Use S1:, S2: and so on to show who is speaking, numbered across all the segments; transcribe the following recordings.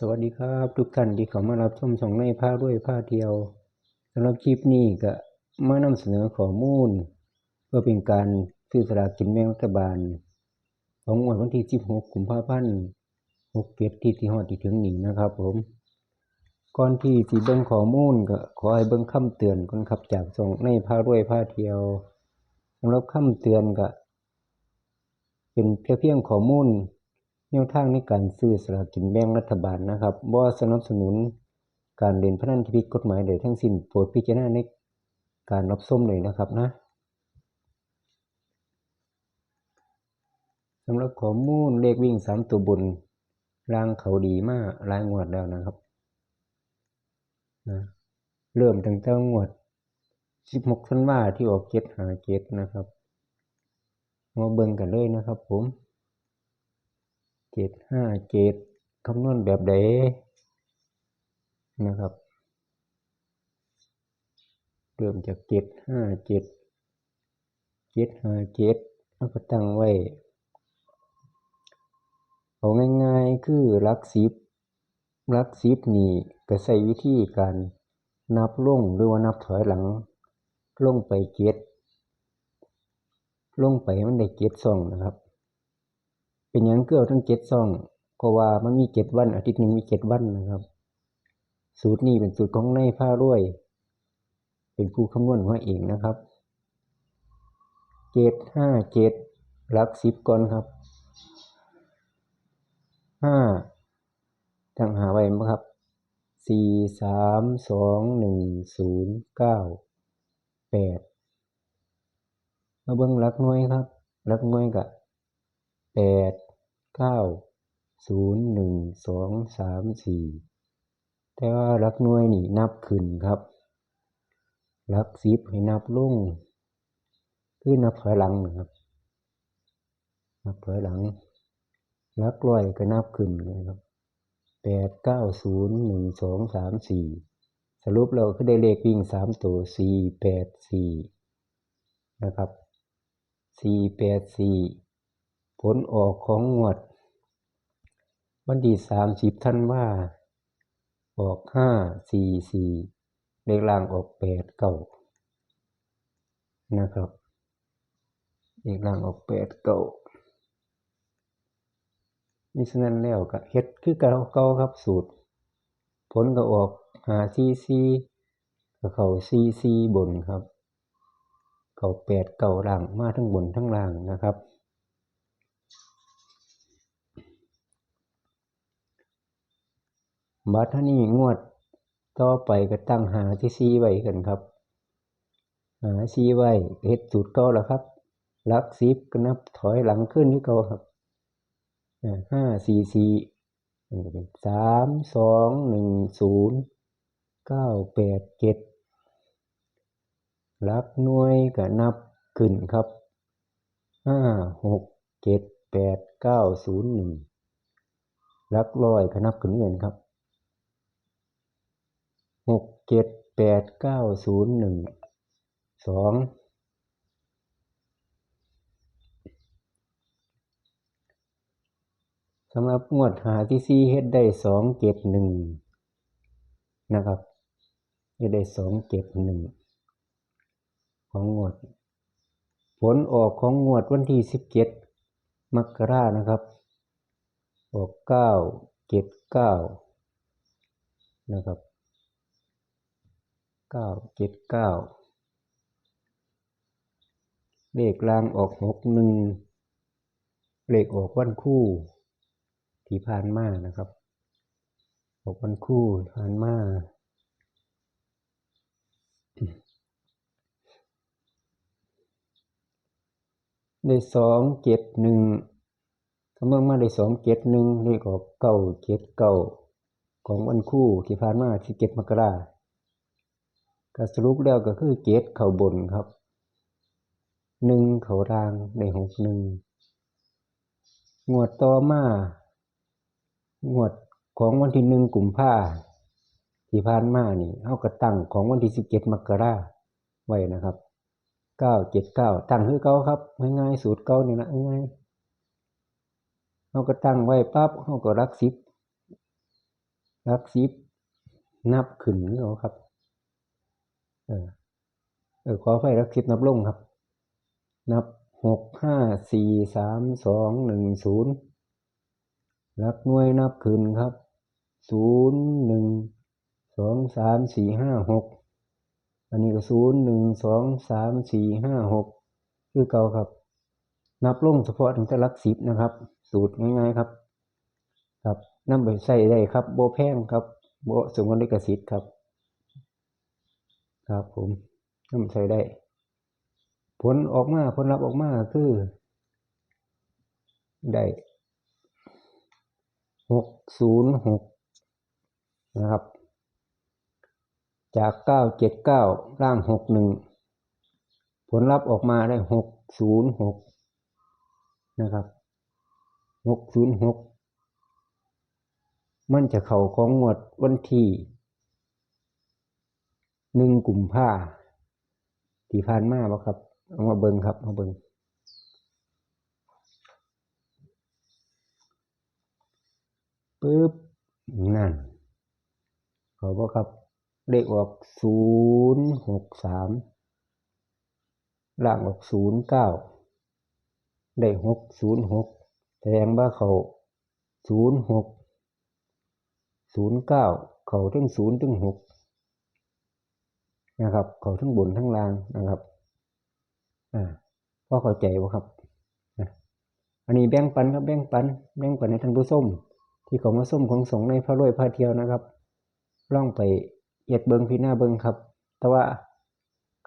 S1: สวัสดีครับ ทุกท่านที่เข้ามารับชมช่องในผ้าด้วยผ้าเที่ยวสำหรับคลิปนี้ก็มานำเสนอข้อมูล เพื่อเป็นการซื้อสลากกินแบ่งรัฐบาล ของงวดวันที่ 16กุมภาพันธ์67ที่ที่ฮอดที่ถึงนี้นะครับ ผมก่อนที่สิเบิ่งข้อมูลก็ขอให้เบิ่งคำเตือนก่อนครับจากช่งในผ้าด้วยผ้าเที่ยวสำหรับคำเตือนก็เป็นแค่เพียงข้อมูล แนวทางในการซื้อสลากกินแบ่งรัฐบาลนะครับบ่สนับสนุนการเล่นพนันที่ผิดกฎหมายใดทั้งสิ้นโปรดพิจารณาในการรับชมเลยนะครับนะสำหรับข้อมูลเลขวิ่งสามตัวบนรางเขาดีมากหลายงวดแล้วนะครับนะเริ่มตั้งแต่งวด 16ธันวาที่ออก7หา7นะครับมาเบิ่งกันเลยนะครับผม เจ็ดห้าเจ็ดคำนวณแบบใดนะครับ เริ่มจากเจ็ดห้าเจ็ดเจ็ดห้าเจ็ดแล้วก็ตั้งไว้ เอาง่ายๆคือลักสิบลักสิบนี่ก็ใช้วิธีการนับลงหรือว่านับถอยหลัง ลงไปเจ็ดลงไปมันได้เจ็ดสองนะครับ เป็นหยังเกือทั้งเจ็ดสองเพราะว่ามันมีเจ็ดวัน อาทิตย์หนึ่งมีเจ็ดวันนะครับ สูตรนี้เป็นสูตรของนายผ้ารวย เป็นผู้คำนวณมาเองนะครับเจ็ดห้าเจ็ดหลักสิบก่อนครับห้าตั้งหาไว้ไหมครับสี่สามสองหนึ่งศูนย์เก้าแปดมาเบิ้งลักหน่วยครับลักหน่วยกับแปด เก้าศูนย์หนึ่งสองสามสี่แต่ว่าหลักหน่วยนี่นับขึ้นครับหลักสิบให้นับลงคือนับถอยหลังนะครับ นับถอยหลังหลักร้อยก็นับขึ้นเลยครับแปดเก้าศูนย์หนึ่งสองสามสี่สรุปเราก็ได้เลขวิ่งสามตัวสี่แปดสี่นะครับสี่แปดสี่ผลออกของงวด วันที่สามสิบท่านว่า ออกห้าสี่สี่เลขล่างออกแปดเก้านะครับเลขล่างออกแปดเก้ามิฉะนั้นแล้วก็เฮ็ดคือเก่าเก่าครับสูตร ผลก็ออกหาซีซีก็เข้าซีซีบนครับ เข้าแปดเก่าล่างมาทั้งบนทั้งล่างนะครับ บัตรท่านี้งวดต่อไปก็ตั้งหาที่ซีไว้กันครับ หาซีไว้เฮ็ดสูตรเก่าแล้วครับลักสิบก็นับถอยหลังขึ้นที่เก่าครับห้าสี่สี่สามสองหนึ่งศูนย์เก้าแปดเจ็ดลักหน่วยก็นับขึ้นครับห้าหกเจ็ดแปดเก้าศูนย์หนึ่งลักร้อยก็นับขึ้นเงินครับ หกเจ็ดแปดเก้าศูนย์หนึ่งสองสำหรับงวดหาที่ซีเฮ็ดได้สองเจ็ดหนึ่งนะครับเฮ็ดได้สองเจ็ดหนึ่งของงวด ผลออกของงวดวันที่สิบเจ็ดมกรานะครับ ออกเก้าเจ็ดเก้านะครับ เก้าเจ็ดเก้าเลขลางออกหกหนึ่งเลขออกวันคู่ที่ผ่านมานะครับ ออกวันคู่ผ่านมาได้สองเจ็ดหนึ่งคำเมื่อมาได้สองเจ็ดหนึ่งเลขออกเก้าเจ็ดเก้าของวันคู่ที่ผ่านมาที่เจ็ดมกรา ก็สรุปแล้วก็คือเจ็ดเข่าบนครับหนึ่งเข่ารางได้หกหนึ่งงวดต่อมางวดของวันที่หนึ่งกลุ่มภาที่ผ่านมานี่เอากระตั้งของวันที่สิบเจ็ดมกราไว้นะครับเก้าเจ็ดเก้าตั้งคือเก้าครับง่ายๆสูตรเก้านี่นะง่ายๆเอาก็ตั้งไว้ปั๊บเอาก็รักสิบลักสิบนับขึ้นนี่เอาครับ เออเออขอไฟลักสิบนับลงครับ นับหกห้าสี่สามสองหนึ่งศูนย์ลักน่วยนับขึ้นครับศูนย์หนึ่งสองสามสี่ห้าหกอันนี้ก็ศูนย์หนึ่งสองสามสี่ห้าหกคือเก่าครับ นับลงเฉพาะตั้งแต่ลักสิบนะครับ สูตรง่ายๆครับ ครับนำไปใส่ได้ครับโบแพงครับโบสมวนลิขสิทธิ์ครับ ครับผมนำไปใส่ได้ ผลออกมาผลลัพธ์ออกมาคือ ได้หกศูนย์หกนะครับ จากเก้าเจ็ดเก้าร่างหกหนึ่งผลลัพธ์ออกมาได้หกศูนย์หกนะครับหกศูนย์หกมันจะเข้าของงวดวันที่ หนึ่งกลุ่มภาที่ผ่านมาบ่ครับเอามาเบิ่งครับมาเบิ่งปึ๊บนั่นเขาบอกครับเลขออกศูนย์หกสามล่างออกศูนย์เก้าได้หกศูนย์หกแสดงว่าเขาศูนย์หกศูนย์เก้าเขาทั้งศูนย์ทั้งหก นะครับ เขาทั้งบนทั้งล่างนะครับอ่าพอเข้าใจบ่ครับอันนี้แบ่งปันครับแบ่งปันแบ่งปันในท่านผู้ส้มที่เขามาส้มของสงในพระรวยพระเที่ยวนะครับล่องไปเอ็ดเบิงพีหน้าเบิงครับ แต่ว่า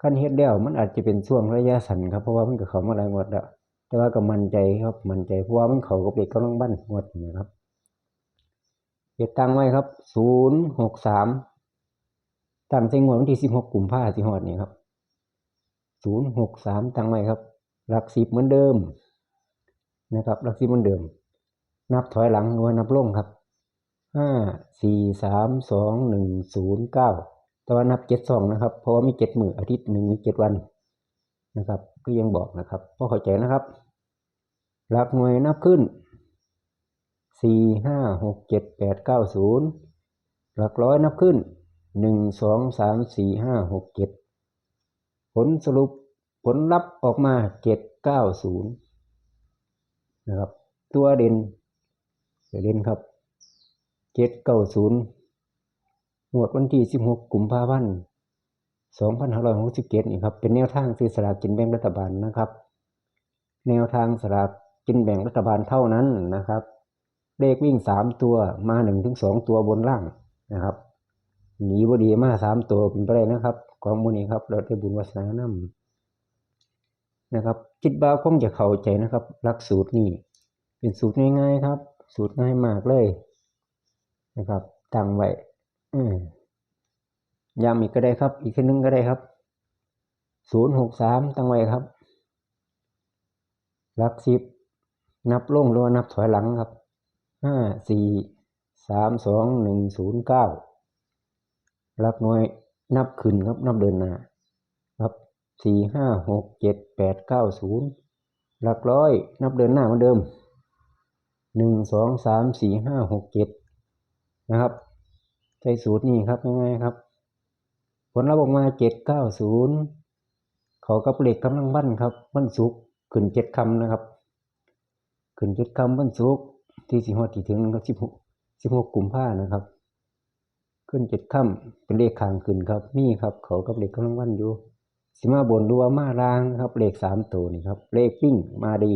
S1: ขั้นเฮ็ดแล้วมันอาจจะเป็นช่วงระยะสั้นครับเพราะว่ามันก็เขามาหลายงวดแล้วแต่ว่าก็มั่นใจครับมั่นใจเพราะว่ามันเขากับเด็กกำลังบ้านงวดนะครับเฮ็ดตั้งไว้ครับศูนย์หกสาม ตั้งใส่งวดวันที่สิบหกกลุ่มภาพันธ์ที่ฮอดนี่ครับศูนย์หกสามตั้งไว้ครับ หลักสิบเหมือนเดิม นะครับ หลักสิบเหมือนเดิม นับถอยหลังหรือว่านับลงครับห้าสี่สามสองหนึ่งศูนย์เก้าแต่ว่านับเจ็ดสองนะครับ เพราะว่ามีเจ็ดมืออาทิตย์หนึ่งมีเจ็ดวันนะครับ ก็ยังบอกนะครับพอเข้าใจนะครับ หลักหน่วยนับขึ้นสี่ห้าหกเจ็ดแปดเก้าศูนย์หลักร้อยนับขึ้น หนึ่งสองสามสี่ห้าหกเจ็ดผลสรุปผลลัพธ์ออกมาเจ็ดเก้าศูนย์นะครับ ตัวเด่นตัวเด่นครับเจ็ดเก้าศูนย์หมวดวันที่สิบหกกุมภาพันธ์สองพันห้าร้อยหกสิบเจ็ดนี่ครับ เป็นแนวทางซื้อสลากกินแบ่งรัฐบาลนะครับ แนวทางสลากกินแบ่งรัฐบาลเท่านั้นนะครับ เลขวิ่งสามตัวมาหนึ่งถึงสองตัวบนล่างนะครับ หนีบดีมาสามตัวเป็นไปได้นะครับ ของมูนี้ครับ เราได้บุญวาสนานำนะครับคิดว่าคงจะเข้าใจนะครับหลักสูตรนี้เป็นสูตรง่ายๆครับ สูตรง่ายมากเลยนะครับตั้งไว้อืมย้ำอีกก็ได้ครับ อีกทีนึงก็ได้ครับศูนย์หกสามตั้งไว้ครับหลักสิบนับลงหรือว่านับถอยหลังครับห้าสี่สามสองหนึ่งศูนย์เก้า ลักหน่วยนับขึ้นครับนับเดินหน้าครับสี่ห้าหกเจ็ดแปดเก้าศูนย์หลักร้อยนับเดินหน้าเหมือนเดิมหนึ่งสองสามสี่ห้าหกเจ็ดนะครับ ใช้สูตรนี้ครับง่ายๆครับ ผลลัพธ์ออกมาเจ็ดเก้าศูนย์เขากับเหล็กกำลังบั้นครับบั้นสุกขึ้นเจ็ดคำนะครับ ขึ้นเจ็ดคำบั้นสุกที่สี่หอดที่ถึงก็สิบหกสิบหกกลุ่มภานะครับ ขึ้นเจ็ดคำเป็นเลขขางขึ้นครับ มีครับ เขากับเล็กกำลังบั้นอยู่สิมาบนดูว่ามาลางครับ เลขสามตัวนี่ครับ เลขปิ้งมาดี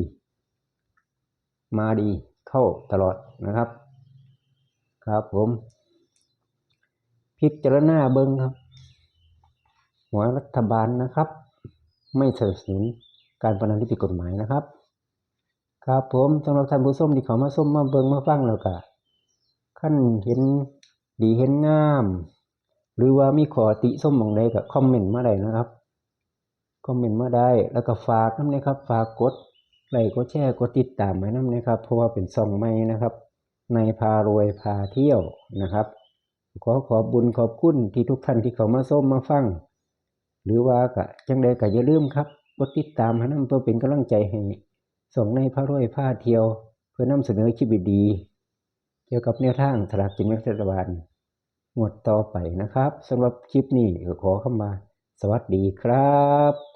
S1: มาดีเข้าตลอดนะครับ ครับผม พิจารณาเบิ้งครับหัวรัฐบาลนะครับ ไม่สนับสนุนการพนันที่ผิดกฎหมายนะครับ ครับผมสำหรับท่านผู้ชมที่เขามาส้มมาเบิ้งมาฟังแล้วก็ขั้นเห็น ดีเห็นงาม หรือว่ามีขอติส้มมองใดก็คอมเมนต์มาได้นะครับ คอมเมนต์มาได้ แล้วก็ฝากน้ำนะครับ ฝากกดไลค์กดแชร์กดติดตามไว้น้ำนะครับ เพราะว่าเป็นซองใหม่นะครับ ในพารวยพาเที่ยวนะครับ ขอขอบบุญขอบคุณที่ทุกท่านที่เขามาส้มมาฟัง หรือว่ากะจังใดก็อย่าลืมครับกดติดตามให้น้ำเพื่อเป็นกำลังใจให้ส่งในพระรวยผ้าเที่ยว เพื่อนำเสนอคลิปดี กี่ยวกับแนวทางสลากกินแบ่งรัฐบาลงวดต่อไปนะครับสำหรับคลิปนี้ขอคำว่าสวัสดีครับ